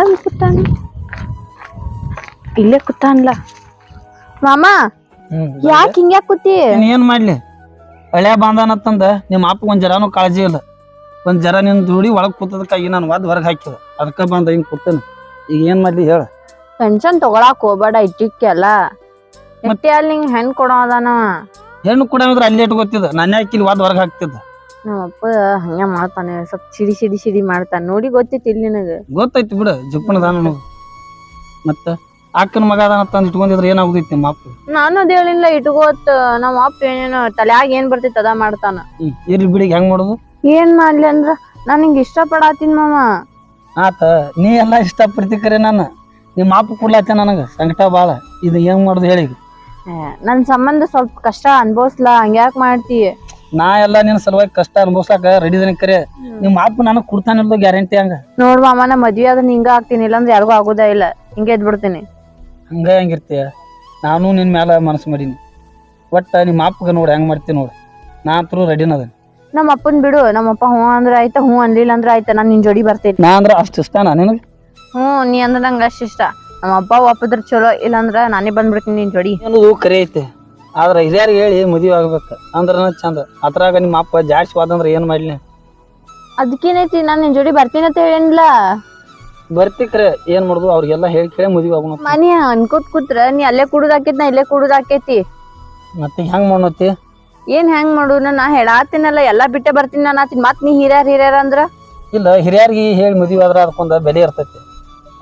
ಎಲ್ಲಿ ಕೂತಾನ ಇಲ್ಲೇ ಕೂತಾನ್ಲ ಮಾಮ ಯಾಕೆ ಹಿಂಗ್ಯಾಕ್ ಕೂತಿ? ನೀನ್ ಏನ್ ಮಾಡ್ಲಿ? ಹಳೆ ಬಾಂಧನತ್ತಂದ ನಿಮ್ಮ ಅಪ್ಪ ಒಂದ್ ಜರಾನು ಕಾಳಜಿ ಇಲ್ಲ. ಒಂದ್ ಜರ ನಿನ್ ದುಡಿ ಒಳಗ್ ಕೂತದಕ್ಕಾಗಿ ನಾನು ವಾದ್ ಹೊರಗ್ ಹಾಕಿದ. ಅದಕ್ಕ ಬಂದ ಹಿಂಗ್ ಕೂತೇನೆ. ಈಗ ಏನ್ ಮಾಡ್ಲಿ ಹೇಳ. ಟೆನ್ಷನ್ ತಗೊಳಕ್ ಹೋಗ್ಬೇಡ ಇಟ್ಟಿಕ್ಕೆಲ್ಲ. ಮತ್ತೆ ಅಲ್ಲಿ ನಿಂಗ್ ಹೆಣ್ ಕೊಡೋ ಅದಾನವ ಹೆಣ್ಣು ಕೂಡ ಅಂದ್ರೆ ಅಲ್ಲೇ ಇಟ್ಕೋತಿದ್ದ. ನನ್ನ ಯಾಕೆ ಇಲ್ಲಿ ವಾದ್ ಹೊರಗ್ ಹಾಕ್ತಿದ್ದ. ನಮ್ಮಪ್ಪ ಹಂಗೆ ಮಾಡ್ತಾನೆ ಸ್ವಲ್ಪ ಸಿಡಿ ಸಿಡಿ ಸಿಡಿ ಮಾಡ್ತಾನೆ. ನೋಡಿ ಗೊತ್ತಿತ್ತು ಇಲ್ಲಿ ನಿನಗ. ಗೊತ್ತೈತಿ ಬಿಡ ನೋಡು. ನನಗ ಮತ್ತ ಅಕ್ಕನ ಮಗ ತಂದು ಇಟ್ಕೊಂಡಿದ್ರೆ ಏನಾಗುದೈತಿ ನಿಮ್ಮ ಅಪ್ಪ? ನಾನು ಅದ ಹೇಳಿಲ್ಲ ಇಟ್ಕೋತ್ ನಮ್ಮ ಅಪ್ಪ ಏನೇನು ತಲೆಯಾಗ ಏನ್ ಬರ್ತೈತಿ ಅದ ಮಾಡ್ತಾನ. ಹ್ಮ್ ಇರ್ಲಿ ಬಿಡಿ ಹೆಂಗ್ ಮಾಡುದು? ಏನ್ ಮಾಡ್ಲಿ ಅಂದ್ರ ನಾನು ಹಿಂಗ್ ಇಷ್ಟ ಪಡಾತೀನಿ ಮಾಮ ಆತ ನೀ ಎಲ್ಲಾ ಇಷ್ಟಪಡ್ತಿ ಕರೆ ನಾನು ನಿಮ್ಮ ಅಪ್ಪ ಕೊಡ್ಲಾತ ನನಗ ಸಂಕಟ ಬಾಳ ಇದು ಹೆಂಗ್ ಮಾಡುದು ಹೇಳಿ? ನನ್ ಸಂಬಂಧ ಸ್ವಲ್ಪ ಕಷ್ಟ ಅನ್ಭವಿಸ್ಲಾ ಹಂಗ್ಯಾಕ್ ಮಾಡ್ತಿ. ನಾ ಎಲ್ಲ ನಿನ್ನ ಸಲುವಾಗಿ ಕಷ್ಟ ಅನುಭವಿಸಾಕ ರೆಡಿ ಇದೀನಿ ಕರೆ. ನಿಮ್ಮ ಅಪ್ಪ ನನಗ್ ಕೊಡ್ತಾನಿಲ್ದು ಗ್ಯಾರಂಟಿ ಹಂಗ. ನೋಡ್ ಮಾಮ ನಾ ಮದ್ವಿ ಆದ್ರೆ ಹಿಂಗ ಆಗ್ತೀನಿ ಇಲ್ಲಾಂದ್ರೆ ಯಾರಿಗೂ ಆಗೋದೇ ಇಲ್ಲ. ಹಿಂಗೆ ಎದ್ ಬಿಡ್ತೀನಿ ಹಂಗ ಹೆಂಗಿರ್ತೀಯ? ನಾನು ನಿನ್ ಮ್ಯಾಲ ಮನಸ್ಸು ಮಾಡೀನಿ. ಒಟ್ಟ ನಿಮ್ಮ ಅಪ್ಪಗ ನೋಡಿ ಹೆಂಗ್ ಮಾಡ್ತೀನಿ ನೋಡ್. ನಾ ಅಂತೂ ರೆಡಿನ ಅದ ನಮ್ಮ ಅಪ್ಪನ್ ಬಿಡು ನಮ್ಮ ಅಪ್ಪ ಹ್ಞೂ ಅಂದ್ರ ಆಯ್ತ ಹ್ಞೂ ಅನ್ಲಿಲ್ಲ ಅಂದ್ರ ಆಯ್ತ ನಾನ್ ನಿನ್ ಜೋಡಿ ಬರ್ತೇನೆ. ನಾ ಅಂದ್ರ ಅಷ್ಟು ಇಷ್ಟನಾ ನಿನಗ? ಹ್ಞೂ ನೀ ಅಂದ್ರ ನಂಗೆ ಅಷ್ಟ ಇಷ್ಟ. ನಮ್ಮ ಅಪ್ಪ ಒಪ್ಪದ್ರ ಚಲೋ ಇಲ್ಲಾಂದ್ರ ನಾನೇ ಬಂದ್ಬಿಡ್ತೀನಿ ನಿನ್ ಜೋಡಿ. ಕರೆ ಐತೆ. ಆದ್ರ ಹಿರಿಯರಿಗೆ ಹೇಳಿ ಮದುವೆ ಆಗ್ಬೇಕು. ಅಂದ್ರ ಚಂದ. ಅದ್ರಾಗ ನಿಮ್ಮ ಅಪ್ಪ ಜಾಸ್ತಿ ವಾದಂದ್ರ ಏನ್ ಮಾಡ್ಲಿ? ಅದಕ್ಕೇನೈತಿ ನಾನ್ ನಿನ್ ಜೋಡಿ ಬರ್ತೀನಿ ಅಂತ ಹೇಳಿಲ್ಲ ಬರ್ತಿಕ್ರೆ ಏನು ಮಾಡುದು? ಅವ್ರಿಗೆಲ್ಲ ಹೇಳಿ ಕೇಳಿ ಮದುವೆ ಆಗೋಣ ಮನಿ ಅನ್ಕೋತ್ ಕೂತ್ರ ನೀ ಅಲ್ಲೇ ಕುಡುದ್ ಆಕೇತಿ ನಾ ಇಲ್ಲೇ ಕುಡುದ್ ಆಕೇತಿ. ಮತ್ತೆ ಹೆಂಗ್ ಮಾಡೋತಿ ಏನ್ ಹೆಂಗ್ ಮಾಡು ನಾ ಹೇಳಾತೀನಲ್ಲ ಎಲ್ಲಾ ಬಿಟ್ಟೆ ಬರ್ತೀನಿ ನಾನು ಆತಿನ್. ಮತ್ ನೀ ಹಿರಿಯರ್ ಹಿರಿಯರ್ ಅಂದ್ರ? ಇಲ್ಲ ಹಿರಿಯರಿಗೆ ಹೇಳಿ ಮದುವೆ ಆದ್ರ ಅದಕ್ಕೊಂದ ಬೆಲೆ ಇರ್ತೈತಿ.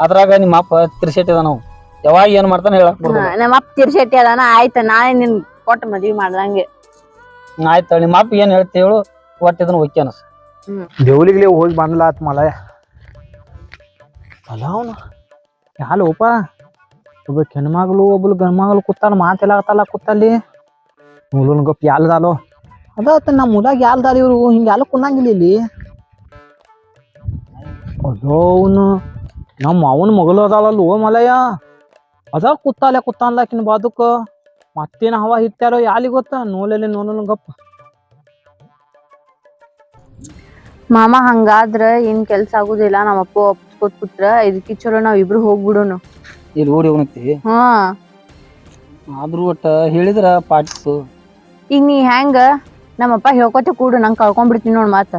ಅದ್ರಾಗ ನಿಮ್ಮ ಅಪ್ಪ ತಿರ್ಸೆಟ್ಟಿದ ನಾವು ಯಾವಾಗ ಏನ್ ಮಾಡ್ತಾನೆ ಹೇಳಕ್ ಬಿಡುದು ಹಾ, ನಮ್ಮ ಅಪ್ಪ ತಿರ್ಸೆಟ್ಟಿ ಅದಾನ ಆಯ್ತ ನಾಳೆ ನಿನ್ ಕೊಟ್ಟು ಮದ್ವಿ ಮಾಡ್ದಂಗೆ. ಆಯ್ತ ನಿಮ್ಮ ಅಪ್ಪ ಏನ್ ಹೇಳ್ತಿ ಹೇಳು ಒಟ್ಟು ಇದನ್ನ ಓಕೆ ಅನಸ್ ದೇವ್ಲಿಗ್ಲಿ ಹೋಗಿ ಬಂದ್ಲ ಆತ್ ಮಲ. ಅಲ್ಲ ಅವನು ಯಾಲೋಪ ಒಬ್ಬ? ಹೆಣ್ಮಗಳು ಒಬ್ಬಳು ಗಂಡ್ಮಗಳು ಕೂತಾನ ಮಾತೆಲ್ಲಾಗತ್ತಲ್ಲ ಕೂತಲ್ಲಿ. ಮೂಲನ್ ಗೊಪ್ಪ ಯಾಲ್ದಾಲೋ ಅದ ನಮ್ಮ ಮುಲಾಗ ಯಾಲ್ದಾರ ಇವ್ರು ಹಿಂಗ ಯಾಲ ಕುನ್ನಂಗಿಲ್ಲ ಇಲ್ಲಿ. ಅಲ್ಲೋ ಅವನು ನಮ್ಮ ಅವನ ಮಗಳು ಅದಾಳಲ್ಲ ಓ ಮಲಯ. ಅದ ಕುತ್ತಾಲೆ ಕುತ್ತಾನ್ಲಾಕಿನ ಬಾದುಕ. ಮತ್ತೇನ ಹವಾ ಹಿಟ್ಟ್ಯಾರೋ ಯಾಲಿ ಗೊತ್ತ? ನೋಲೆಲೆ ನೋಲನ್ ಗಪ್ಪ. ಮಾಮ ಹಂಗಾದ್ರ ಏನ್ ಕೆಲ್ಸ ಆಗುದಿಲ್ಲ ನಮ್ಮ ಅಪ್ಪ ಒಪ್ಸ್ಕೊತ್ ಕುತ್ರ ಇದಕ್ಕೆ ಚಲೋ ನಾವ್ ಇಬ್ರು ಹೋಗ್ಬಿಡೋನು. ಇಲ್ಲಿ ಓಡಿ ಹೋಗ್ತಿ ಹಾ. ಆದ್ರೂ ಒಟ್ಟ ಹೇಳಿದ್ರ ಪಾಟಿಸು ಈಗ ನೀ ಹೆಂಗ ನಮ್ಮಪ್ಪ ಹೇಳ್ಕೊತ ಕೂಡು ನಂಗೆ ಕಳ್ಕೊಂಡ್ಬಿಡ್ತೀನಿ ನೋಡ್ ಮಾತ.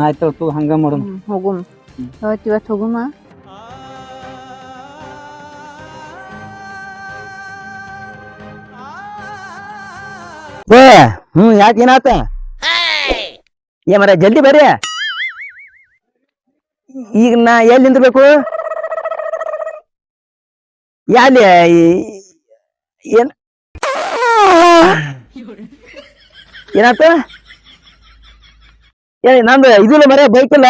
ಆಯ್ತು ಹಂಗ ಮಾಡೋಣ. ಹೋಗುಮ್. ಇವತ್ತು ಇವತ್ ಹೋಗುಮ? ಹ್ಮ್, ಯಾಕೆ ಏನಾತ? ಏ, ಮರ, ಜಲ್ದಿ ಬರ್ರಿ. ಈಗ ನಾ ಎಲ್ಲಿ ನಿಂದಿರ್ಬೇಕು? ಎಲ್ಲಿ ಏನ್? ಏನಾತ? ಏ, ನಂದು ಇದಿಲ್ಲ ಮರ ಬೈಕ್ ಇಲ್ಲ.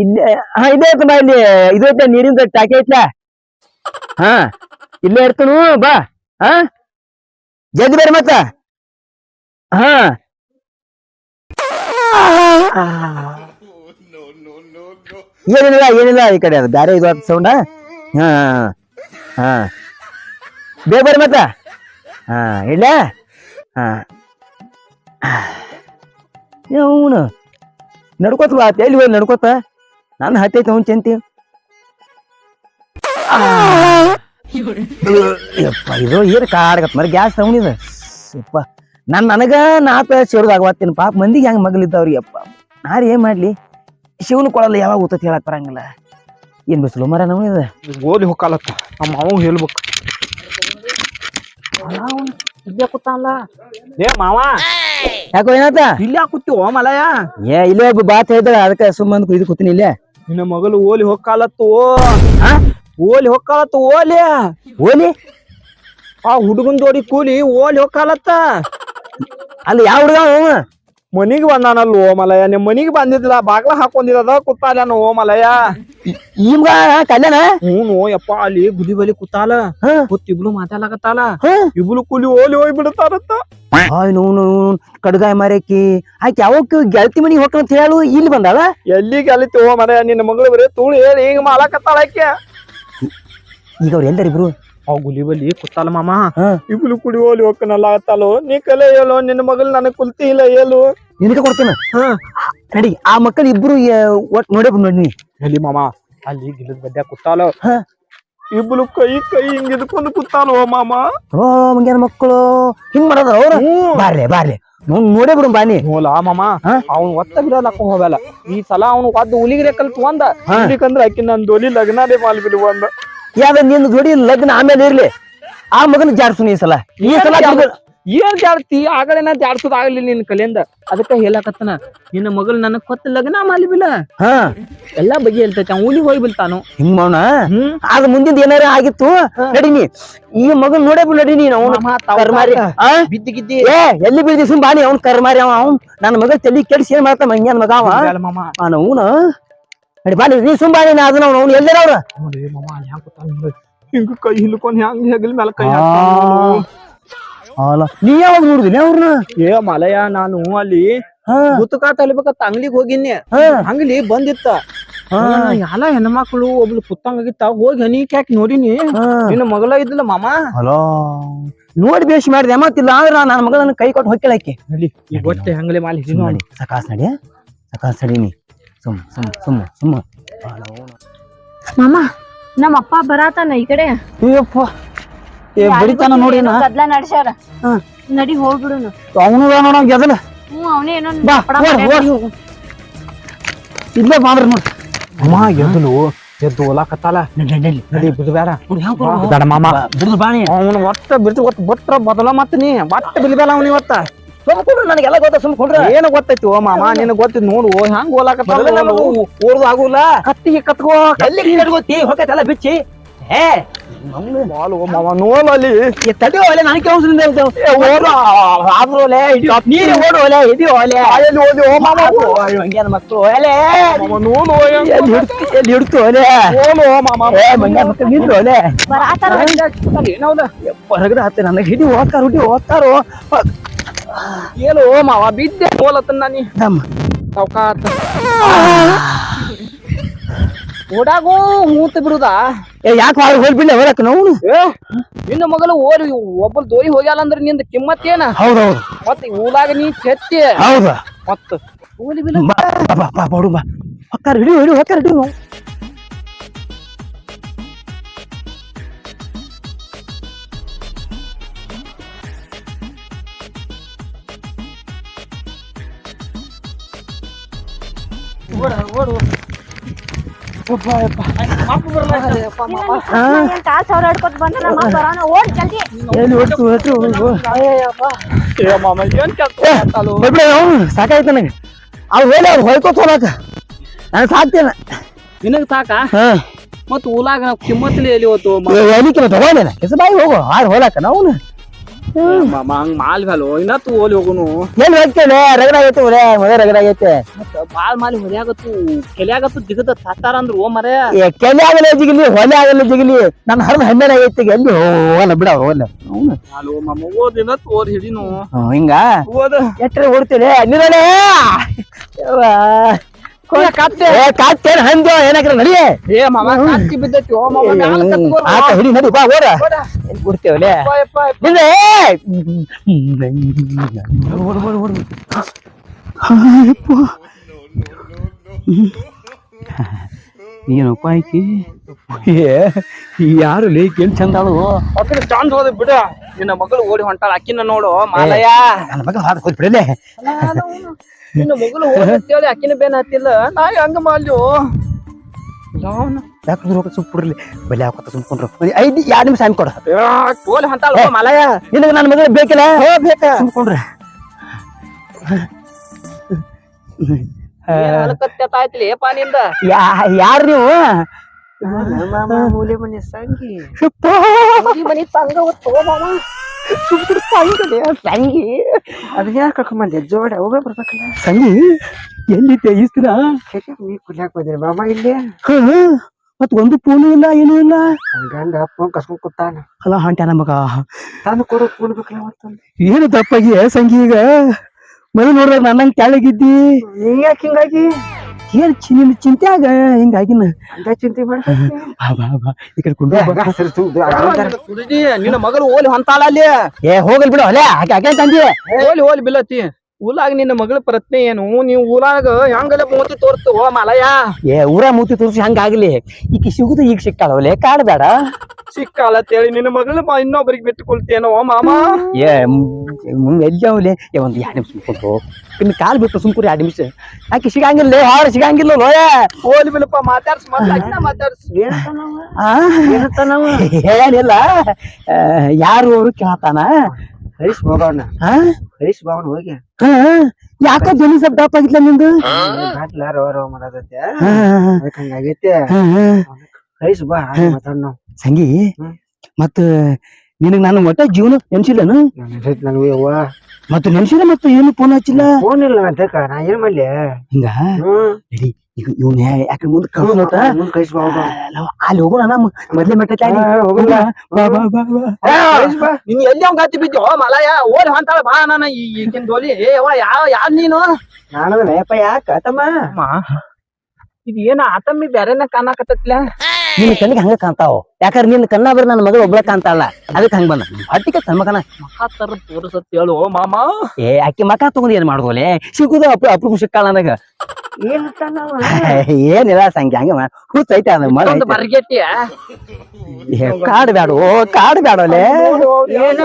ಇಲ್ಲೇ, ಹಾ, ಇಲ್ಲೇ ಐತಮ್ಮ ಇಲ್ಲಿ. ಇದು ಐತೆ, ನೀರಿಂದ ಟಾಕಿ ಐತ್ಲ. ಹಾ, ಇಲ್ಲೇ ಇರ್ತನು, ಬಾ. ಹಾ, ಜಲ್ದಿ ಬರ್ರಿ ಮತ್ತ. ಹಾ. ಏನಿಲ್ಲ ಏನಿಲ್ಲ ಈ ಕಡೆ ಅದು ಬ್ಯಾರೆ ಇದು ಸೌಂಡ ಹಾ ಹಾ. ಬೇಗ ಬರ್ರಿ ಮತ್ತ. ಹಾ ಇಲ್ಲ ಹಾ. ಅವನು. ನಡ್ಕೋತ ಬಾ ಎಲ್ಲಿ ಹೋಗಿ ನಡ್ಕೋತ ನಾನು ಹತ್ತೈತೆ ಅವ್ನು ಚಂತಿ. ಯಪ್ಪ ಇದು ಏನು ಕಾಡಗತ್ ಮರ ಗ್ಯಾಸ್ ತಗೊಂಡಿದ ಯಪ್ಪ ನನ್ ನನಗ ನಾತ ಸೇರ್ದಾಗವತ್ತೀನಿ ಪಾಪ ಮಂದಿಗೆ ಹೆಂಗ್ ಮಗಲಿದ್ದವ್ರಿ ಅಪ್ಪ ನಾರು ಏನ್ ಮಾಡ್ಲಿ? ಶಿವನು ಕೊಡಲ್ಲ ಯಾವಾಗ ಊತತ್ ಹೇಳಕ್ ಬರಂಗಿಲ್ಲ. ಏನ್ ಬಿಸಿಲು ಮರ ನಾವು ಇದು? ಓದಿ ಹೊಕ್ಕಾಲತ್ತ. ನಮ್ಮ ಮಾವ ಹೇಳ್ಬೇಕು. ಇಲ್ಲೇ ಕೂತಾನಲ್ಲ. ಏ ಮಾವ. ಯಾಕೋ ಏನಾತ? ಇಲ್ಲೇ ಕೂತೀವೋ ಮಲಯ? ಏ ಇಲ್ಲೇ ಒಬ್ಬ ಬಾತ್ ಹೇಳಿದ್ರ ಅದಕ್ಕೆ ಸುಮ್ಮನೆ ಇದು ಕೂತೀನಿ ಇಲ್ಲೇ. ನಿನ್ನ ಮಗಳು ಓಲಿ ಹೊಕ್ಕಾಲತ್ತು. ಹಾ? ಓಲಿ ಹೊಕ್ಕಾಲತ್ತು ಓಲಿ. ಓಲಿ? ಆ ಹುಡುಗನ್ ಜೋಡಿ ಕೂಲಿ ಓಲಿ ಹೊಕ್ಕಾಲತ್ತ. ಅಲ್ಲಿ ಯಾವ ಹುಡುಗ ಮನಿಗೆ ಬಂದಾನಲ್ಲ ಓ ಮಲಯ ನಿಮ್ ಮನಿಗ್ ಬಂದಿದ್ದಿಲ್ಲ ಬಾಗ್ಲ ಹಾಕೊಂಡಿರದ ಕುತ್ತಾಲ ಓ ಈಗ ಕಲ್ಯಾಣ? ಹ್ಞೂ ಯಪ್ಪ ಅಲ್ಲಿ ಗುಲಿ ಬಲಿ ಕುತ್ತಾಲ. ಕೂತ್ ಇಬ್ರು ಮಾತಾಡಕತ್ತಾಲ ಇಬ್ಲು ಕೂಲಿ ಓಲಿ ಹೋಗಿ ನೋನು ಕಡ್ಗಾಯ ಮಾರಕಿ ಆಕೆ ಯಾವಕ್ಕೆ ಗೆಳತಿ ಮನಿಗೆ ಹೋಗ್ಕಂತ ಹೇಳು ಇಲ್ಲಿ ಬಂದಾಳ? ಎಲ್ಲಿ ಅಲ್ಲಿತಿ ಓ ಮರ ನಿನ್ನ ಮಗಳು ಬರೀ ತೂಳು ಹೇಳಿ ಹಿಂಗ ಮಾಲಕತ್ತಾಳ ಆಕೆ. ಈಗ ಅವ್ರು ಎಲ್ಲರಿಬ್ರು ಅವ್ ಗುಲಿ ಬಲಿ ಕುತ್ತಲ್ಲ ಮಾಮ. ಇಬ್ಲು ಕುಡಿ ಓಲಿ ಹೋಗ್ಕನಲ್ಲ ಆತಲ್ಲೋ ನೀ ಕಲೆ ಹೇಳು ನಿನ್ನ ಮಗಳು ನನಗ್ ಕುಲ್ತಿ ಇಲ್ಲ ಹೇಳು. ನಿನಗೆ ಕೊಡ್ತೇನೆ. ನಡಿ ಆ ಮಕ್ಕಳು ಇಬ್ರು ಒಟ್ ನೋಡೇ ಬಂದ್ ನೋಡಿ ಎಲ್ಲಿ ಮಾಮ. ಅಲ್ಲಿ ಗಿಡದ ಬದ್ದೆ ಕುತ್ತಾಲೋ. ಇಬ್ರು ಕೈ ಕೈ ಹಿಂಗ್ ಇದ್ಕೊಂಡು ಕುತ್ತಾಲೋ ಮಾಮ. ಓ ಮಂಗ್ಯಾನ ಮಕ್ಕಳು. ಹಿಂಗ್ ಮಾಡೋದ ಅವ್ರ? ಬಾರ್ಲೆ ಬಾರ್ಲೆ. ನೋಡ್ ನೋಡೇ ಬಿಡು ಬಾನಿ. ನೋಲ ಮಾಮ. ಹಾ? ಒತ್ತ ಒತ್ತ ಹಾಕೊಂಡ್ ಹೋಗಲ್ಲ ಈ ಸಲ ಅವ್ನು ಒದ್ದು ಉಲಿಗ್ರೆ ಕಲ್ತು ಒಂದ. ಹಾ. ನನ್ ಆಕಿ ನನ್ ದೋಲಿ ಮಾಲ್ ಮಾಡ್ಬಿಡು ಒಂದ ಯಾವ್ದ ನಿನ್ನ ಜೋಡಿ ಲಗ್ನ ಆಮೇಲೆ ಇರ್ಲಿ. ಆ ಮಗನ ಜಾಡ್ಸುನಿ ಈ ಸಲ. ಈ ಸಲ ಏನ್ ಏನ್ ಜಾಡ್ತಿ? ಆಗಲೇನ ಜಾಡ್ಸೋದ್ ಆಗ್ಲಿ ನಿನ್ ಕಲೆಯಿಂದ. ಅದಕ್ಕ ಹೇಳಕತ್ತನ ನಿನ್ನ ಮಗಳು ನನ್ನ ಕೊತ್ತ ಲಗ್ನ ಮಾಡ್ಲಿಬಿಲ್ಲ. ಹಾ. ಎಲ್ಲಾ ಬಗೆ ಹೇಳ್ತೈತೆ ಊಲಿ ಉಲಿ ಹೋಗಿ ಬಿಲ್ತಾನು. ಹಿಂಗ್ ಮಾಡೋಣ ಹ್ಮ್. ಅದ್ ಮುಂದಿನ ಏನಾರ ಆಗಿತ್ತು? ನಡೀನಿ. ಈ ಮಗನ್ ನೋಡೇ ನಡಿ ನಡೀನಿ ಅವನು ಮಾಮ, ತಾವ್ ಕರ್ಮಾರಿ. ಕಾಕ. ಆ? ಬಿದ್ದಿ ಗಿದ್ದಿ. ಏ ಎಲ್ಲಿ ಬೀಳ್ದಿ ಸುಮ್ ಬಾನಿ ಅವ್ನ್ ಕರ್ಮಾರಿ ಅವ ಅವ್ನ್. ನನ್ನ ಮಗ ತಲಿ ಕೆಡ್ಸಿ ಏನ್ ಮಾಡ್ತಾನ ಮಂಗ್ಯಾನ ಮಗ ಅವ? ಮಾಮ. ಅವನ ನಡಿ ಬಾನಿ ನೀ ಸುಮ್ಮ ಬಾನಿ ಅದನ್ನ ಅವ್ನು ಅವ್ನು ಎಲ್ಲೇ ಅವ್ರ? ನೋಡಿ ಮಾಮ ಅಲ್ಲಿ ಹ್ಯಾಂಗ್ ಕೂತಾನ ನೋಡು. ಕೈ ಹಿಲ್ಕೊಂಡ್ ಹ್ಯಾಂಗ ಹೆಗಲ್ ಮೇಲೆ ಕೈ ಅಲ್ಲ ನೀ ಯಾವಾಗ ನೋಡಿದಿನಿ ಅವ್ರನ್ನ? ಏ ಮಲಯ ನಾನು ಅಲ್ಲಿ. ಗುತ್ತಕಾ ತಲಿಬೇಕತ್ತ ಅಂಗಡಿಗೆ ಹೋಗಿನಿ ಅಂಗಡಿ ಬಂದಿತ್ತ. ಎಲ್ಲ ಹೆಣ್ಮಕ್ಳು ಒಬ್ಳು ಪುತ್ತಂಗಿತ್ತ ಹೋಗಿ ಹನಿಕ್ ಹಾಕಿ ನೋಡಿನಿ. ನಿನ್ನ ಮಗಳ ಇದ್ದಿಲ್ಲ ಮಾಮ. ಹಲೋ ನೋಡಿ ಬೇಷ್ ಮಾಡಿದೆ ಮತ್ತಿಲ್ಲ ಅಂದ್ರೆ ನನ್ನ ಮಗಳನ್ನ ಕೈ ಕೊಟ್ಟು ಹೊಕ್ಕಿಳಕ್ಕೆ ನೋಡಿ ಗೊತ್ತೆ ಹಂಗಲೇ ಮಾಲಿ ನೋಡಿ ಸಕಾಸ್ ನಡಿ ಸಕಾಸ್ ನಡಿ ಸುಮ್ಮ ಸುಮ್ ಸುಮ್ಮ ಸುಮ್ಮ ಮಾಮ ನಮ್ಮ ಅಪ್ಪ ಬರಾತಾನ ಈ ಕಡೆ? ಅಯ್ಯಪ್ಪ ಏ ಬಡಿತಾನ ನೋಡಿ ನಾ. ಗದ್ಲ ನಡ್ಸ್ಯಾರ. ಹಾ. ನಡಿ ಹೋಗ್ಬಿಡುನು ಅವನು ನೋಡ ಗೆದಲ ಹ್ಞೂ ಅವನೇ ಏನೋ ಬಾ ಓಡ್. ಓಡ್. ಇಲ್ಲೇ ಬಾಂದ್ರ ನೋಡಿ. ಅಮ್ಮ ಎದ್ದಲು ಎದ್ದು ಓಲಾಕತ್ತಾಲ ನಡಿ ಬಿಡ್ಬೇಡ ಬೇಡ ಮಾಮ. ಬಿಡ್ದು ಬಾಣಿ ಅವನು ಒಟ್ಟ ಬಿಡ್ತು ಒಟ್ಟು ಬಟ್ರ ಬದಲ ಮತ್ತ ನೀ. ಒಟ್ಟ ಬಿಲ್ಬೇಡ ಅವನು ಇವತ್ತ. ಸುಮ್ ಕೊಡ್ರಿ ನನಗೆಲ್ಲ ಗೊತ್ತ ಸುಮ್ ಕೊಡ್ರಿ ಏನ ಗೊತ್ತೈತಿ ಓ ಮಾಮ ನಿನ್ ಗೊತ್ತಿದ್ ನೋಡು ಹೆಂಗ್ ನಮಗೂ ಓಡ್ದು ಆಗುಲ್ಲ ಕತ್ತಿಗೆ ಕತ್ಕೋ ಎಲ್ಲಿ ಕಟ್ಕೋತಿ ಹೊಕ್ಕೈತೆಲ್ಲ ಬಿಚ್ಚಿ ಏ ಬಾಲು ಮಾಮ ನೋಲ್ ಅಲ್ಲಿ ತಡಿ ಒಲೆ ನನಗೆ ಕೇಳಿಸ್ಲಿಂದ ಓಡು ಆದ್ರೂ ಒಲೆ ನೀರು ಓಡು ಒಲೆ ಇದು ಒಲೆ ಎಲ್ಲಿ ಓದಿ ಓ ಮಾಮ ಮಂಗ್ಯಾನ ಮಕ್ಕಳು ಒಲೆ ಮಾಮ ನೋಲು ಎಲ್ಲಿ ಹಿಡ್ತು ಒಲೆ ಓ ಮಾಮ ಏ ಮಂಗ್ಯಾನ ಮಕ್ಕಳು ನಿಂತು ಒಲೆ ಹೊರಗಡೆ ಹತ್ತೆ ನನಗೆ ಹಿಡಿ ಓದ್ತಾರ ಹುಡಿ ಹೋಗ್ತಾರೋ ಏನು ಓ ಮಾವ ಬಿದ್ದೆ ಹೋಲತ್ತನ್ ನಾನಿ ನಮ್ಮ ಸಾವ್ಕಾತ ಓಡಾಗೋ ಮೂತ ಬಿಡುದಾ ಏ ಯಾಕೆ ಹೊರಗೆ ಹೋಗ್ಬಿಡ್ಲೆ ಹೊರಕ್ ನಾವು ಏ ನಿನ್ನ ಮಗಳು ಓರಿ ಒಬ್ಬರು ದೋಯಿ ಹೋಗ್ಯಾಲ ಅಂದ್ರೆ ನಿಂದ ಕಿಮ್ಮತ್ ಏನ ಹೌದೌದು ಮತ್ತೆ ಊರಾಗ ನೀ ಚೆತ್ತಿ ಹೌದು ಮತ್ತ ಓಲಿ ಬಿಲ ಬಾ ಬಾ ಬಾ ಬಾ ಬಾ ಹೊಕ್ಕಾರ ಹಿಡಿ ಹಿಡಿ ಹೊಕ್ಕಾರ ಹಿಡಿ ನಾವು ಕಾಲ್ ಸಾವಿರ ಬಂದ ನಮ್ಮ ಓಡ್ ಜಲ್ದಿ. ಎಲ್ಲಿ ಹೊಡ್ತು ಹೊಡ್ತು ಹೋಗು ಏ ಮಾಮ ಏನ್ ಕೆಲ್ಸ ಮಾಡ್ತಾಳು? ಬಿಡ್ಬಿಡ ಅವನು ಸಾಕಾಯ್ತು ನನಗೆ. ಅವ್ರು ಹೇಳಿ ಅವ್ರು ಹೊಯ್ಕೋತ ಹೋಲಕ ನಾನು ಸಾಕ್ತೇನೆ. ನಿನಗ್ ಸಾಕ? ಹಾ. ಮತ್ ಊಲಾಗ ನಾವು ಕಿಮ್ಮತ್ಲಿ ಎಲ್ಲಿ ಹೋತು ಎಲಿಕೆ ತಗೊಂಡೇನ ಕೆಸಬಾಯಿ ಹೋಗು ಆರು ಹೋಲಾಕ ನಾವು ಮಾಲ್ ಬ್ಯಾಲು ತೂ ಓಲಿ ಹೋಗುನು. ಎಲ್ಲಿ ಹೋಗ್ತೇನೆ ರಗಡ ಆಗೈತೆ ಒಲೆ ರಗಡ ಆಗೈತೆ. ಮಾಲಿ ಬಾಳ್ ಮಾಲಿ ಕೆಲೆ ಆಗತ್ತು ಜಿಗದ ತಾತಾರ ಅಂದ್ರ ಓ ಮರೆ. ಕೆಲೆ ಆಗಲ್ಲ ಜಿಗಿಲಿ ಹೊಲೆ ಆಗಲ್ಲ ಜಿಗಿಲಿ. ನನ್ನ ಹರ್ಮ ಹೆಮ್ಮೆ ಆಗೈತೆ ಎಲ್ಲಿ ಹೋಗಲ್ಲ ಬಿಡ ಹೋಗಲ್ಲ. ಅವನು ಅಲೋ ಮಾಮ ಓದ್ ಇನ್ನತ್ತು ಓದ್ ಹಿಡಿನು. ಹಿಂಗ? ಓದ. ಎಟ್ರೆ ಓಡ್ತೇನೆ ನಿರಳೆ ಕತ್ತೆ ಕಾತ್ತೇನ್ ಹಂದು ಏನಾಗ್ರ ನಡಿ. ಏ ಮಾಮ ಕತ್ತಿ ಬಿದ್ದೈತಿ. ಓ ಮಾಮ ಮ್ಯಾಲ ಕತ್ಕೋ. ಆತ ಹಿಡಿ ನಡಿ ಬಾ ಓಡ. ಏನಪ್ಪ ಆಯ್ಕಿ ಯಾರು ಲೇಕೇನ್ ಚಂದ ಅಳು ಚಾನ್ಸ್ ಹೋದ ಬಿಡ. ನಿನ್ನ ಮಗಳು ಓಡಿ ಹೊಂಟಾಳ. ಅಕ್ಕಿನ ನೋಡು ಮಾಲಯ್ಯ. ನನ್ನ ಮಗ ಹಾದ ಹೋದ್ ಬಿಡಲೆ. ನಿನ್ನ ಮಗಳು ಅಂತೇಳಿ ಅಕ್ಕಿನ ಬೇನ್ ಹತ್ತಿಲ್ಲ ನಾ ಹಂಗ ಮಾಡ್ಲು. ಯಾಕಂದ್ರೆ ಹೋಗ ಬಲಿ ಬಿಡ್ಲಿ ಬಲೆ ಹಾಕೋತ ಸುಮ್ಕೊಂಡ್ರು ಐದು ಎರಡು ನಿಮಿಷ ಟೈಮ್ ಕೊಡ. ಓಲಿ ಹೊಂಟಾಳ ಮಾಲಯ ನಿನಗೆ ನನ್ನ ಮಗಳು ಬೇಕಿಲ್ಲ? ಬೇಕ? ಸುಮ್ಕೊಂಡ್ರೆ ಯಾರು ನೀವು? ಮೂಲೆ ಮನೆ ಸಂಗಿ. ಮನೆ ಮನಿ ತಂಗ ಹೊತ್ತು ಮಾಮ. ಸಂಗಿ. ಅದ್ ಯಾಕೆ ಕರ್ಕೊಂಬಂದೆ ಜೋಡ ಹೋಗ ಬರ್ಬೇಕಲ್ಲ? ಸಂಗಿ ಎಲ್ಲಿದ್ದೆ ಈ ದಿನ? ನೀ ಕುಲ್ಯಾಕ್ ಹೋದ್ರಿ ಮಾಮ ಇಲ್ಲಿ? ಮತ್ ಒಂದು ಪೂನು ಇಲ್ಲ ಏನೂ ಇಲ್ಲ. ಗಂಡ ಫೋನ್ ಕಸ್ಕೊಂಡ್ ಕೂತಾನ. ಅಲ್ಲ ಹಂಟ್ಯಾನ ಮಗ. ತಾನು ಕೊಡು ಕೂಡ್ಬೇಕಲ್ಲ ಮತ್ತೊಂದು? ಏನು ತಪ್ಪಾಗಿ ಸಂಗಿ ಈಗ? ಮನೆ ನೋಡ್ರ ನನ್ನ ತೆಳಗಿದ್ದಿ ನೀ ಯಾಕೆ ಹಿಂಗಾಗಿ? ಏನ್ ನಿಮ್ ಚಿಂತೆ ಚಿಂತ್ಯಾಗ ಹಿಂಗಾಗಿನ? ಅಂತ ಚಿಂತೆ ಮಾಡ. ಬಾ ಬಾ ಬಾ. ಈ ಕಡೆ ಕೊಂಡು ನಿನ್ನ ಮಗಳು ಓಲಿ ಹೊಂತಾಳ ಅಲ್ಲಿ. ಏ ಹೋಗಲ್ ಬಿಡು ಅಲ್ಲೇ ಹಾಗೆ ಹಾಗೆ ತಂದಿ. ಓಲಿ ಓಲಿ ಬಿಲ್ಲತಿ ಊಲಾಗ ನಿನ್ನ ಮಗಳ ಪ್ರಶ್ನೆ ಏನು? ನೀವು ಊರಾಗ ಹೆಂಗಲ್ಲ ಮೂತಿ ತೋರ್ತು ಓ ಮಲಯ ಏ ಊರ ಮೂತಿ ತೋರಿಸಿ ಹಂಗಾಗ್ಲಿ. ಈಕಿ ಸಿಗುದು ಈಗ ಸಿಕ್ಕಾಳವಲೆ ಕಾಡ್ಬೇಡ. ಸಿಕ್ಕಾಳ ತೇಳಿ ನಿನ್ನ ಮಗಳ ಇನ್ನೊಬ್ಬರಿಗೆ ಬಿಟ್ಟುಕೊಳ್ತೇನೋ ಮಾಮ? ಏ ಎಲ್ಲಿ ಅವಲೆ? ಏ ಒಂದು ಎರಡು ನಿಮಿಷ ಇನ್ನು ಕಾಲ್ ಬಿಟ್ಟು ಸುಮ್ಕುರಿ ಎರಡು ನಿಮಿಷ. ಆಕಿ ಸಿಗಂಗಿಲ್ಲ ಹಾಳು ಸಿಗಂಗಿಲ್ಲ ಲೋಯ ಹೋಲಿ ಬಿಲ್ಲಪ್ಪ ಮಾತಾಡ್ಸ್ ಮಾತಾಡ್ಸ್ ಹೇಳೇನಿಲ್ಲ ಆ, ಯಾರು ಅವರು ಕೇಳತಾನ? ಹರೀಶ್ ಬಾಬಣ್ಣ ಹಾ? ಹರೀಶ್ ಬಾವನ್ ಹೋಗಿ. ಹಾ ಯಾಕ ಧ್ವನಿ ಸ್ವಲ್ಪ ಡಾಪ್ ಆಗಿಲ್ಲ ನಿಂದು ಬಾಟ್ಲ ರವ ರವ ಮಾಡದತ್ತೆ ಹಾ, ಅದಕ್ಕೆ ಹಂಗಾಗೈತೆ ಹಾ, ಹಾ. ಹರೀಶ್ ಬಾ ಮಾತಾಡ್ ನಾವು ಸಂಗಿ. ಮತ್ತ ನಿನಗ್ ನಾನು ಒಟ್ಟ ಜೀವನ ನೆನ್ಸಿಲ್ಲನು ನನಗೆ ಅವ್ವ ಮತ್ತ ನೆನ್ಸಿಲ್ಲ ಮತ್ತೆ ಏನು ಫೋನ್ ಹಚ್ಚಿಲ್ಲ? ಫೋನ್ ಇಲ್ಲ ಮತ್ತೆ ನಾ ಏನ್ ಮಾಡ್ಲಿ? ಹಿಂಗ? ನಡಿ ಈಗ ಇವ್ನ ಯಾಕೆ ಮುಂದೆ ಕಳ್ಸೋತ. ಅಲ್ಲಿ ಹೋಗೋಣ ನಮ್ಮ ಮೊದ್ಲೇ ಮೆಟ್ಟ ಹಾ, ಹೋಗೋಣ. ಬಾ ಬಾ ಬಾ ಬಾ. ಹರೀಶ್ ಬಾ. ನೀನ್ ಎಲ್ಲಿ ಅವ್ನ್ ಗತಿ ಬಿದ್ದೋ ಮಲಯ ಓಡಿ ಹೊಂತಾಳ ಬಾ ನಾನು ಈಗಿನ ದೋಲಿ. ಯಾವ ಯಾವ ನೀನು? ನಾನು ಲೇಪ ಯಾಕ ತಮ್ಮ ಇದು ಏನ ಆತಮ್ಮಿ ಬ್ಯಾರೆನ ಕಾಣಕತ್ತತ್ಲ? ನಿನ್ನ ಕಣ್ಣಿಗೆ ಹಂಗ ಕಾಣ್ತಾವ? ಯಾಕಂದ್ರೆ ನಿನ್ನ ಕಣ್ಣ ಬರೀ ನನ್ನ ಮಗಳು ಒಬ್ಬಳ ಕಾಣ್ತಾಳ ಅದಕ್ಕೆ ಹಂಗ ಬಂದ. ಹಟ್ಟಿಗೆ ತಮ್ಮಕನ ಮಕ ಮಹಾತರ ತೋರಿಸತ್ ಹೇಳು ಮಾಮ. ಏ ಆಕಿ ಮಕ ತಗೊಂಡು ಏನ್ ಮಾಡೋಲೆ ಸಿಗುದ ಅಪ್ಪ ಅಪ್ಪ ಸಿಕ್ಕಾಳ ನನಗ. ಏನ್ ಏನಿಲ್ಲ ಸಂಖ್ಯೆ ಹಂಗ ಹುಚ್ಚ ಅದ ಒಂದು ಬರ್ಗೆಟ್ಟಿ ಏ, ಕಾಡ್ ಓ ಕಾಡ್ ಬ್ಯಾಡೋಲೆ ಏನ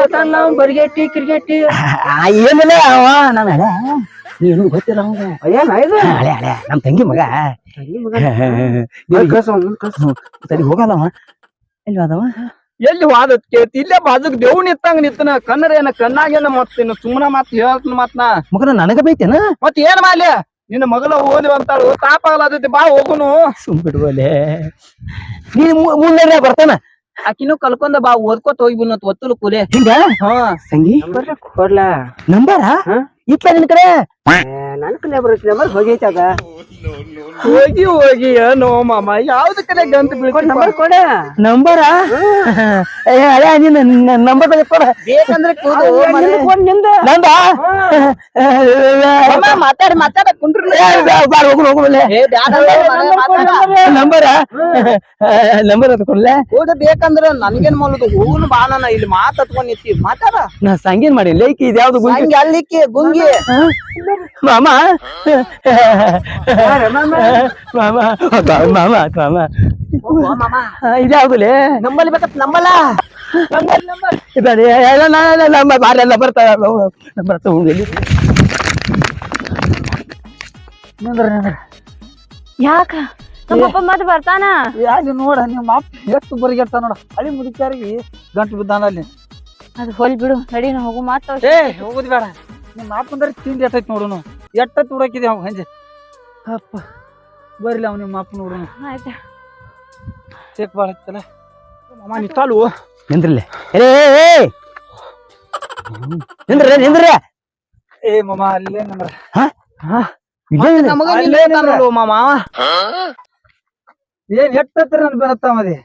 ಬರ್ಗೆಟ್ಟಿ ಕ್ರಿಕೆಟ್ಟಿ. ಆ, ಏನಿಲ್ಲ ಅವ ನನ್ನ ಹಳೆ ನೀನು ಗೊತ್ತಿಲ್ಲ ಅವಂಗ ಏನ್ ಇದು ಅಳೆ ಹಳೆ ನಮ್ ತಂಗಿ ಮಗ. ಕಳ್ಸ ಮುಂದ್ ಕಳ್ಸ. ಸರಿ ಹೋಗಲ್ಲ ಅವ ಎಲ್ಲಿ ಹೋದವ? ಎಲ್ಲಿ ವಾದತ್ ಕೇಳ್ತಿ? ಇಲ್ಲೇ ಬಾಜುಕ್ ದೇವ್ ನಿತ್ತಂಗ ನಿತ್ತನ ಕನ್ನರ ಏನ ಕಣ್ಣಾಗೇನ ಮತ್ತೇನು ಸುಮ್ಮನ ಮಾತ್ ಹೇಳ್ತನ ಮಾತ್ನ ಮಗನ ನನಗ ಬೈತೇನ? ಮತ್ ಏನ್ ಮಾಡ್ಲಿ? ನಿನ್ನ ಮಗಳ ಓದಿ ಅಂತಾಳು. ತಾಪ ಆಗ್ಲಾದೈತಿ ಬಾ ಹೋಗುನು. ಸುಮ್ ಬಿಡುವಲೆ ನೀನ್ ಮು- ಮುಂದೆ ಬರ್ತಾನ? ಆಕಿನೂ ಕಲ್ಕೊಂಡ ಬಾ ಓದ್ಕೋತ ಹೋಗಿ ಬಿನ್ನತ್ ಒತ್ತಲು ಕೂಲೆ. ಹಿಂಗ? ಹಾ. ಸಂಗಿ? ಕೊಡ್ಲಾ? ನಂಬರ? ಹಾ? ಇತ್ತ ನಿನ್ ಕಡೆ? ನನ್ ಬರುತ್ತೆ ನಂಬರ್ ಹೋಗೈತೆ ಅದ ಹೋಗಿ ಹೋಗಿ ನೋ ಮಾಮ ಯಾವ್ದ ಕಡೆ ಗಂತ ನಂಬರ್ ಕೊಡ ನಂಬರ ಅದೇ ಅಯ್ಯ ನೀನ್ ನಂಬರ್ ಕೊಡ. ಬೇಕಂದ್ರೆ ಫೋನ್ನಿಂದ? ನಂದ? ಮಾತಾಡಿ ಮಾತಾಡ ಕುಂಡ್ರು ಬಾರ ಏ ಬ್ಯಾಡ ನಂಬರ ನಂಬರ್ ಅದು ಕೊಡ್ಲೆ ಬೇಕಂದ್ರ ನನ್ಗೇನ್ ಮಾಡುದು ಹೋಗುನು ಬಾ ನಾನು ಇಲ್ಲಿ ಮಾತಾಡ್ಕೊಂಡು ನಿಂತಿ. ಮಾತಾಡ. ನಾ ಸಂಗೇನ್ ಮಾಡಿ ಲೈಕ್ ಇದ್ಯಾವ್ದು ಗುಂಗಿ ಹಂಗೆ ಅಲ್ಲಿಕ್ಕೆ ಗುಂಗಿ. ಮಾಮ. ಮಾಮ? ಮಾಮ. ಮಾಮ ಮಾಮ ಇದ್ಯಾವ್ದುಲೇ ನಂಬಲ್ಲಿ ಬೇಕತ್ ನಂಬಲ್ಲ ನಂಬರ್ ಬಾರೆಲ್ಲ ಬರ್ತಾವ ತಗೊಂಡು ಯಾಕ? ನಮ್ಮಪ್ಪ ಮತ್ ಬರ್ತಾನ? ಯಾಕೆ ನೋಡ ನಿಮ್ಮ ಅಪ್ಪ ಎಷ್ಟು ಬರಿಗೆಡ್ತಾನ ನೋಡ. ಹಳಿ ಮುದುಕ್ಯಾರಿಗೆ ಗಂಟು ಬಿದ್ದಾನ ಅಲ್ಲಿ. ಅದ್ ಹೊಲ್ ಬಿಡು ನಡಿ ನಾ ಹೋಗು ಮಾತ ಏ ಹೋಗುದ್ ಬೇಡ. ನಿಮ್ಮ ಅಪ್ಪಂದ್ರೆ ತಿಂಡಿ ಎಟ್ಟೈತಿ ನೋಡೋನು. ಎಟ್ಟ ತುಡಕಿದೆ ಅವ್ ಹಂಜೆ ಅಪ್ಪ ಬರಲಿ ಅವ್ ನಿಮ್ಮ ಅಪ್ಪ ನೋಡುನು. ಆಯ್ತಾ. ಚೇಕ್ ಬಾಳ ಹತ್ತಲ್ಲ ಮಾಮ ನಿಂತಾಲು ನಿಂದ್ರಲ್ಲೇ. ಏ ಏ, ಏ. ನಿಂದ್ರೆ ನಿಂದ್ರೆ. ಏ ಮಾಮ ಅಲ್ಲೇ ನಂದ್ರ ಇಲ್ಲೇ ನಿಂದ್ರೆ. ನಮಗ ಅಲ್ಲೇ ನೋಡು ಮಾಮ? ಏನ್ ಎಟ್ಟತ್ರ ನನ್ ಬೆಳತ್ತಾಮದಿ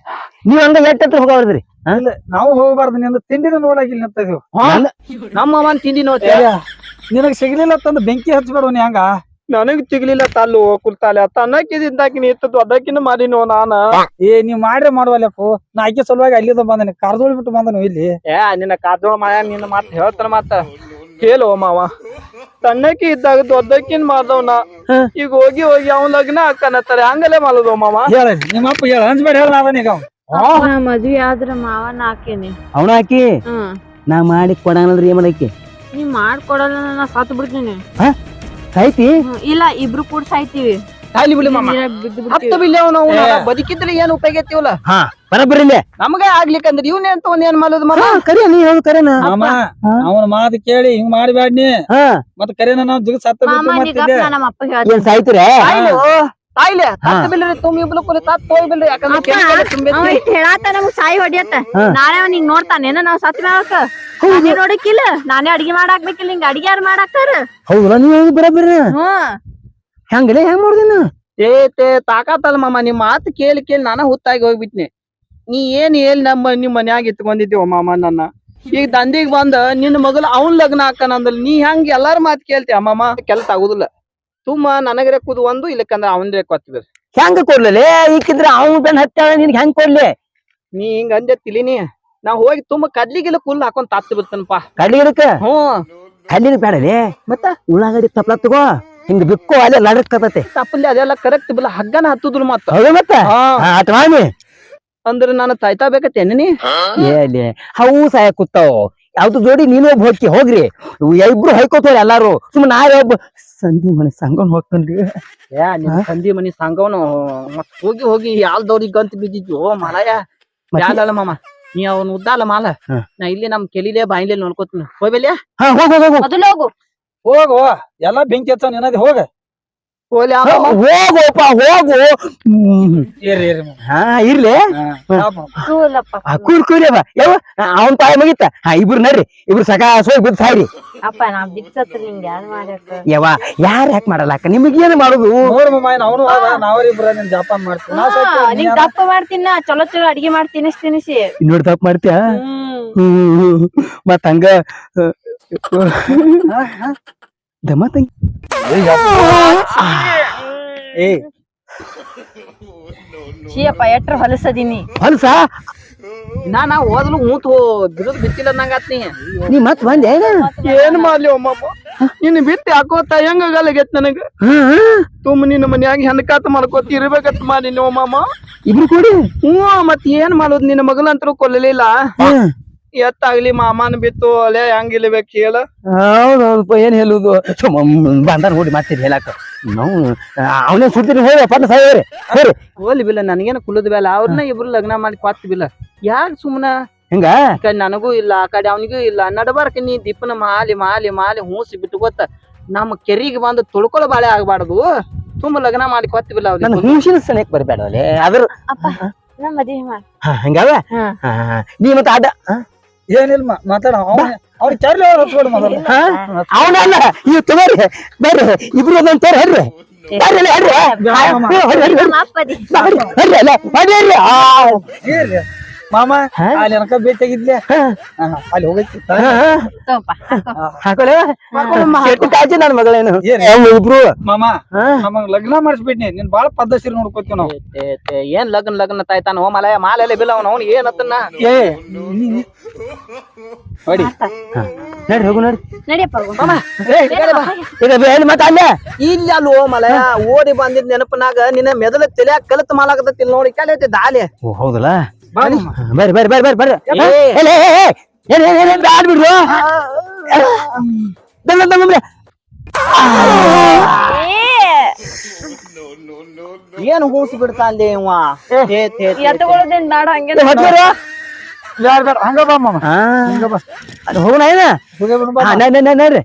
ನೀವ್ ಹಂಗ ಎಷ್ಟ್ ಹತ್ರ ಹೋಗವ್ರದ್ರಿ ಇಲ್ಲ ನಾವು ಹೋಗಬಾರ್ದು ನಿಂದ ತಿಂಡಿನ ನೋಡಾಗಿಲ್ಲ ನಮ್ಮ ಅವನ್ ತಿಂಡಿ ನೋಡ್ತಿ ನಿನಗ್ ಸಿಗ್ಲಿಲ್ಲ ತಂದು ಬೆಂಕಿ ಹಚ್ಬೇಡ ನೀ ಹಂಗ? ನನಗ್ ಸಿಗ್ಲಿಲ್ಲ ತಲ್ಲು ಕುಲ್ತಾಲೆ. ತನ್ನಕ್ಕಿದ್ದಾಕಿನ ಇತ್ತದ್ದು ಅದಕ್ಕಿನ ಮಾಡಿನೋ ನಾನ? ಏ ನೀವ್ ಮಾಡ್ರೆ ಮಾಡುವಲ್ಲಪ್ಪು. ನಾ ಆಕೆ ಸಲುವಾಗಿ ಅಲ್ಲಿದ ಬಂದನಿ ಕಾರ್ದೋಳಿ ಬಿಟ್ಟು ಬಂದನು ಇಲ್ಲಿ? ಏ ನಿನ್ನ ಕಾದೋಳ ಮಾಯ ನಿನ್ನ ಮಾತ್ ಹೇಳ್ತಾನ ಮಾತ. ಕೇಳು ಮಾವ. ತಣ್ಣಕಿ ಇದ್ದಾಗ ದೊಡ್ಡಕ್ಕಿನ್ ಮಾಡ್ದವ್ನ. ಈಗ ಹೋಗಿ ಹೋಗಿ ಅವನ್ ಲಗ್ನ ಹಾಕನತ್ತಾರೆ ಹಂಗಲೇ ಮಾಡೋದು ಮಾವ. ಹೇಳ ನಿಮ್ಮ ಅಪ್ಪ ಹೇಳ ಹಂಚ್ಬೇಡ ಹೇಳ ನಾವನೀಗ ನಾ ಮದ್ವಿ ಆದ್ರ ಮಾವ ಹಾಕೇನಿ. ಅವನ ಹಾಕಿ? ಹ್ಮ್. ನಾ ಮಾಡಿ ಕೊಡಂದ್ರೆ ಏನ್ ಮಾಡಕ್ಕೆ ನೀವ್ ಮಾಡ್ಕೊಡಲ್ಲ ನಾ ಸತ್ ಬಿಡ್ತೀನಿ. ಸಾಯ್ತಿ? ಹ್ಮ್, ಇಲ್ಲ ಇಬ್ರು ಕೂಡ ಸಾಯ್ತೀವಿ. ಅಲ್ಲಿ ಬಿಡಿ ಮಾಮ. ನೀರಾಗ್ ಬಿದ್ದು ಹತ್ತು ಬಿಡ್ತೀವಿ ಬಿಲ್ಲಿ ಅವನು ಬದುಕಿದ್ರೆ ಏನ್ ಉಪಯೋಗ ಐತಿವಲ್ಲ ಹಾ ಬರಬರಿಲ್ಲೇ ನಮಗೆ ಆಗ್ಲಿಕ್ಕಂದ್ರೆ ಇವ್ನ ಏನ್ ತಗೊಂಡ್ ಏನ್ ಮಾಡೋದು ನೀ ಹೇಳು ಕರೆನ ಮಾಮ ಅವನ ಮಾತು ಕೇಳಿ ಹಿಂಗ್ ಮಾಡಬೇಡ ನೀ ಹಾ ಮತ್ ಕರೆನ ನಾವ್ ಜಿಗ್ ಸತ್ತ ಮಾಮ ಬಿಟ್ಟು ನಿಗಪ್ಪ ನಮ್ಮ ಅಪ್ಪ ಹೇಳ್ತೀನಿ. ಏನ್ ಸಾಯ್ತಿರ? ತಾಯಿಲೆ ತತ್ತ ಬಿಲ್ರಿ ತುಂಬ ಇಬ್ರು ಕುಲಿ ತತ್ತ ಹೋಗಿ ಬಿಲ್ರಿ ಯಾಕಂದ್ರೆ ಅಪ್ಪ, ಕೆರೆ ಕೆರೆ ತುಂಬೈತಿ. ಅವ ಹೇಳಾತ ನಮಗ್ ಸಾಯಿ ಹೊಡಿಯತ್ತ. ನಾಳೆ ಅವ್ನ ಹಿಂಗ್ ನೋಡ್ತಾನೇನ ನಾವ್ ಸತ್ ಮ್ಯಾಕ ನಾನೇ ನೋಡಕ್ಕಿಲ್ಲ. ನಾನೇ ಅಡ್ಗಿ ಮಾಡಾಕ್ಬೇಕಿಲ್ಲ. ಹಿಂಗ ಅಡ್ಗಿ ಯಾರು ಮಾಡಾಕ್ತಾರ. ಹೌದಲ್ಲ ನೀವ್ ಹೇಳುದು ಬರಬರಿ? ಹೆಂಗಲೇ ಹೆಂಗ್ ಮಾಡ್ದಿನ ಏ ತೇ ತಾಕಾತಲ್ಲ ಮಾಮ ನಿಮ್ ಮಾತು ಕೇಳಿ ಕೇಳಿ ನಾನ ಹುತ್ತಾಗಿ ಹೋಗ್ಬಿಟ್ನಿ. ನೀ ಏನ್ ಹೇಳಿ ನಮ್ಮ ನಿಮ್ ಮನ್ಯಾಗ ಇಟ್ಕೊಂಡಿದ್ದೀವ ಮಾಮ ನನ್ನ? ಈಗ ದಂದಿಗ್ ಬಂದ ನಿನ್ನ ಮಗಳು ಅವ್ನ್ ಲಗ್ನ ಹಾಕನ ಅಂದಲ್ ನೀ ಹೆಂಗ್ ಎಲ್ಲಾರ ಮಾತು ಕೇಳ್ತೀಯ ಮಾಮ? ಕೆಲ್ಸ ಆಗುದಿಲ್ಲ. ತುಮ್ಮ ನನಗರೆ ಕೂದು ಒಂದು ಇಲ್ಲಕ್ಕಂದ್ರ ಅವನ್ರೆ ಕೊತ್ತಿದ್ರಿ ಹೆಂಗ ಕೊಡ್ಲೇ ಈಕಿದ್ರ ಅವ್ನ ಬೆನ್ ಹತ್ತಾಳ ನಿನ್ಗೆ ಹೆಂಗ್ ಕೊಡ್ಲಿ? ನೀ ಹಿಂಗ ಅಂದೆ ತಿಳಿನಿ ನಾ ಹೋಗಿ ತುಂಬ ಕಡ್ಲಿಗಿಲ್ಲ ಕುಲ್ ಹಾಕೊಂಡ್ ತತ್ತು ಬಿಡ್ತೇನಪ್ಪ ಕಡ್ಲಿ ಗಿಡಕ್ಕ ಹ್ಞೂ. ಕಲ್ಲಿನ ಬೇಡಲೇ ಮತ್ತ? ಉಳ್ಳಾಗಡ್ಡಿ ತಪ್ಪಲ ತಗೋ ಹಿಂಗ ಬಿಕ್ಕೋ ಅಲ್ಲೇ ಲಡಕ್ಕತತೆ ತಪ್ಪಲ್ಲಿ ಅದೆಲ್ಲ ಕರೆಕ್ಟ್ ಬಿಲ್ಲ ಹಗ್ಗನ ಹತ್ತುದ್ರು ಮತ್ತ ಹೌದು ಮತ್ತ? ಹಾ. ಆಟ ಮಾಡಿ ಅಂದ್ರ ನಾನು ತಾಯ್ತಾ ಬೇಕತ್ತೇನೆ ಏಲಿ ಹವು ಸಾಯ ಕೂತಾವ ಯಾವ್ದು ಜೋಡಿ ನೀನು ಒಬ್ಬ ಹೋಗಿ ಹೋಗ್ರಿ. ಇಬ್ರು ಹೈಕೋತಾರೆ ಎಲ್ಲಾರು. ಸುಮ್ಮನೆ ನಾ ಒಬ್ಬ ಸಂಧಿ ಮನೆ ಸಂಗವನ್ ಹೋಗ್ತನ್ರಿ. ಯಾ ನಿನ್ ಸಂಧಿ ಮನಿ ಸಂಗವನು ಮತ್ ಹೋಗಿ ಹೋಗಿ ಯಾವ್ದವ್ರಿಗೆ ಗಂತ ಬಿದ್ದಿದ್ವು ಓ ಮಾಲಯ ಯಾಲಲ್ಲ ಮಾಮ. ನೀ ಅವನ್ ಉದ್ದಾಲ ಮಾಲ. ನಾ ಇಲ್ಲಿ ನಮ್ ಕೆಲಿಲೆ ಬಾಯಿಲೆ ನೋಡ್ಕೋತೀನಿ. ಹೋಗ್ಬೇಲಿಯಾ ಹಾ ಹೋಗ್ ಹೋಗ್ ಹೋಗ್ ಹೋಗು. ಹೋಗು. ಎಲ್ಲಾ ಬೆಂಕಿ ಹಚ್ಚ ಹೋಗ. ಹೋಗೋಪ ಹೋಗು ಏರಿ ಏರಿ ಹಾ ಇರ್ಲಿ ಹಾ, ಪಾಪ. ಕೂಲಪ್ಪ ಆ, ಕೂರ್ ಕೂರಿ ಬಾ ಯಾವ ಅವನ್ ತಾಯಿ ಮುಗಿತ ಹಾ ಇಬ್ರು ನಡ್ರಿ ಇಬ್ರು ಸಕ ಸೋಯ್ ಬಿದ್ದು ಸಾಯ್ರಿ ಅಪ್ಪ ನಾ ಬಿಡ್ಸತ್ರ ನಿಂಗೆ ಯಾರು ಯವ್ವ ಯಾರ್ ಯಾಕೆ ಮಾಡಲ್ಲ ಅಕ್ಕ ನಿಮಗೆ ಮಾಡುದು ಮಾಡೋದು ನೋಡು ಇನ್ ಅವನು ಅದ ನಾವರಿಬ್ರ ನಿನ್ ಜಾಪಾನ್ ಮಾಡ್ತೀವಿ ನಾ ಚಲೋ ಚಲೋ ಅಡಿಗೆ ಮಾಡ್ತೀನಿ ತಿನಿಸ್ ತಿನಿಸಿ ನೋಡಿ ತಪ್ಪು ಮಾಡ್ತೀಯ ಹ್ಮ್ ಮತ್ತ ಹಂಗ ದಮ್ಮ ತಂಗಿ ಏ ಶಿಯಪ್ಪ ಎಟ್ರ ಹೊಲಸದೀನಿ. ಹೊಲ್ಸ? ನಾ ನಾ ಓದಲು ಮೂತ್ ಬಿರುದ್ ಬಿತ್ತಿಲ್ಲ ನಂಗಾತ್ ನೀ. ನೀ ಮತ್ ಬಂದೆ ಏನ? ಮಾಡ್ಲಿ ಮಾಮ ನಿನ್ನ ಬಿತ್ತಿ ಹಾಕೋತ ಹೆಂಗ ಗಲಗೈತ್ ನನಗ? ತುಂಬ ನಿನ್ನ ಮನ್ಯಾಗ ಹೆಣ್ಕಾತ ಮಾಡ್ಕೋತ ಇರ್ಬೇಕತ್ ಮಾಡಿ ನೀವು ಮಾಮ ಇಬ್ರು ಕೂಡಿ? ಹ್ಞೂ ಮತ್ ಏನ್ ಮಾಡೋದು ನಿನ್ನ ಮಗಳಂತರೂ ಕೊಲ್ಲಲಿಲ್ಲ? ಎತ್ತಾಗ್ಲಿ ಮಾಮನ್ ಬಿತ್ತು ಅಲೆ ಹೆಂಗಿಲ್ಬೇಕು ಹೇಳ. ಹೌದೌದಪ್ಪ ಏನ್ ಹೇಳುದು? ಬಂದಾರ ನೋಡಿ ಮಾಡ್ತೀರಿ ಹೇಳಾಕ. ನಾವು ಅವನೇ ಸುಡ್ತೀನಿ ಹೋಗಿ ಸಾಯ್ರಿ ಹೋರಿ ಹೋಲಿ ಬಿಲ್ಲ ನನಗೇನು ಕುಲದ ಬೇಲ. ಅವ್ರನ್ನ ಇಬ್ರು ಲಗ್ನ ಮಾಡಿ ಕೊತ್ ಬಿಲ್ಲ. ಯಾಕೆ ಸುಮ್ಮನ ಹಿಂಗ? ಈ ಕಡೆ ನನಗೂ ಇಲ್ಲ ಆ ಕಡೆ ಅವನಿಗೂ ಇಲ್ಲ. ನಡಬಾರ್ಕ ನೀ ದೀಪನ ಮಾಲಿ ಮಾಲಿ ಮಾಲಿ ಹೂಸಿ ಬಿಟ್ಟು ಗೊತ್ತ. ನಮ್ಮ ಕೆರಿಗೆ ಬಂದು ತುಳ್ಕೊಳ್ಳೋ ಬಾಳೆ ಆಗ್ಬಾರ್ದು. ತುಂಬ ಲಗ್ನ ಮಾಡಿ ಕೊತ್ ಬಿಲ್ಲ ನನ್ನ ಅವ್ರಿಗೆ ಹುಂಸಿನ ಸನೇಕ್ ಬರ್ಬೇಡವಲೆ ಅದ್ರ ಅಪ್ಪ ನಾ ಮದ್ವೆ ಮಾಡಿ ಹಾ, ಹಂಗಾವ? ಹಾ. ಹಾ, ಹಾ. ನೀ ಮತ್ತೆ ಅಡ್ಡ ಏನಿಲ್ಲ ಮಾ- ಮಾತಾಡ. ಅವ್ರಿಗೆ ಚರ್ಲಿ ಹಚ್ಕೊಡು ಮೊದಲು. ಹಾ? ಅವನಲ್ಲ ಇವ್ ತಗೋರಿ. ಬರ್ರಿ. ಇಬ್ರು ಅದನ್ನ ತೋರಿ ಹೇಳ್ರಿ ಬರ್ರಿ ಹೇಳ್ರಿ ಹೇಳ್ರಿ ಹೇಳ್ರಿ ಹ್ಞೂ, ಹಡ್ರಿ, ಮಾಮ ಹಾ? ಅಲ್ಲಿ ಎನಕ ಭೇಟಿಯಾಗಿದ್ಲೆ ಹಾ, ಹಾ, ಅಲ್ಲಿ ಹೋಗೈತಿ ನನ್ ಹಾ. ಮಗಳೇನು ಏನ್? ಇಬ್ರು ಮಾಮ ಹಾ. ನಮಗ್ ಲಗ್ನ ಮಾಡಿಸ್ಬಿಟ್ನಿ ನೀನ್ ಬಾಳ ಪದ್ಧತಿ ನೋಡ್ಕೋತೀವಿ ನಾವು ಏನ್ ಲಗ್ನ ಲಗ್ನ ತಾಯ್ತಾನ ಓ ಮಲಯ ಮಾಲೆಲ್ಲ ಬಿಲ್ಲ ಅವನು ಅವ್ನು ಏನತ್ತನ್ನ ಏ ನೋಡಿ ನಡಿ ಹೋಗು ನಡಿಯಪ್ಪ ಮತ್ತೆ ಅಲ್ಲೇ ಇಲ್ಲ ಅಲ್ಲಿ ಓ ಮಲಯ ಓಡಿ ಬಂದಿದ್ ನೆನಪನಾಗ ನಿನ್ನ ಮೆದಲ ತಲ್ಯಾಗ ಕಲತ್ ಮಾಲಾಗತ್ತಿಲ್ ನೋಡಿ ಕಲಿಯತ್ತೆ ದಾಲೆ ಹೌದಲ್ಲ. ಬರ್ರಿ ಬರ್ರಿ ಬರ್ರಿ ಬರ್ರಿ ಬರ್ರಿ ಆಡ್ಬಿಡ್ರು ಏನು ಹೂಸಿ ಬಿಡ್ತಾ ಅಲ್ಲಿ ಇವ ಬೇಡ ಹಂಗೆ ಬ್ಯಾಡ ಹಂಗ ಬಾ ಮಾಮ ಹೋಗೋಣ ಏನ ಹೋಗೇ ಬಾ ನಡ್ರಿ